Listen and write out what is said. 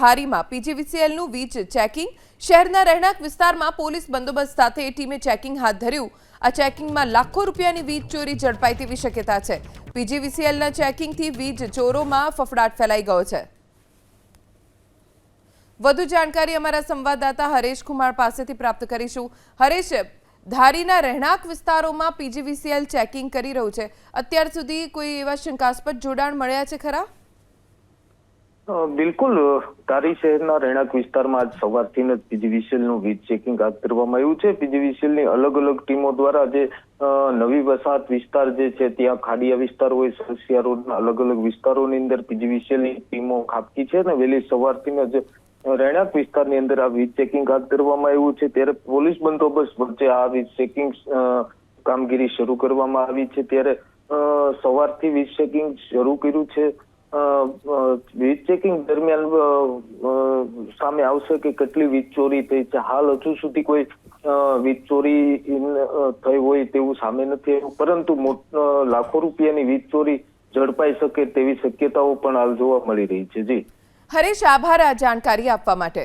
ધારીમાં પીજીવીસીએલનું વીજ ચેકિંગ. શહેરના રહેણાંક વિસ્તારમાં પોલીસ બંદોબસ્ત સાથે ટીમે ચેકિંગ હાથ ધર્યું. આ ચેકિંગમાં લાખો રૂપિયાની વીજ ચોરી ઝડપાઈ તેવી શક્યતા છે. પીજીવીસીએલના ચેકિંગથી વીજ ચોરોમાં ફફડાટ ફેલાઈ ગયો છે. વધુ જાણકારી અમારા સંવાદદાતા હરેશ કુમાર પાસેથી પ્રાપ્ત કરીશું. હરેશ, ધારીના રહેણાંક વિસ્તારોમાં પીજીવીસીએલ ચેકિંગ કરી રહ્યું છે. અત્યાર સુધી કોઈ એવા શંકાસ્પદ જોડાણ મળ્યા છે ખરા? બિલકુલ. ધારી શહેરના રહેણાંક વિસ્તારમાં આજ સવારથી જ પીજીવીસીએલનું વીજ ચેકિંગ હાથ ધરવામાં આવ્યું છે. પીજીવીસીએલની અલગ અલગ ટીમો દ્વારા જે નવી વસાહત વિસ્તાર જે છે, ત્યાં ખાડિયા વિસ્તાર હોય સરસિયા રોડના અલગ અલગ વિસ્તારોની અંદર પીજીવીસીએલની ટીમો ખાબકી છે ને વહેલી સવારથી જ રહેણાંક વિસ્તારની અંદર આ વીજ ચેકિંગ હાથ ધરવામાં આવ્યું છે. ત્યારે પોલીસ બંદોબસ્ત વચ્ચે આ વીજ ચેકિંગ કામગીરી શરૂ કરવામાં આવી છે. ત્યારે સવારથી વીજ ચેકિંગ શરૂ કર્યું છે. ચેકિંગ દરમિયાન સામે આવશે કે કેટલી વીજ ચોરી થઈ છે. હાલ હજુ સુધી કોઈ વીજ ચોરી થઈ હોય તેવું સામે નથી આવ્યું. પરંતુ લાખો રૂપિયાની વીજ ચોરી ઝડપાઈ શકે તેવી શક્યતાઓ પણ હાલ જોવા મળી રહી છે. જી. હરેશ, આભાર આ જાણકારી આપવા માટે.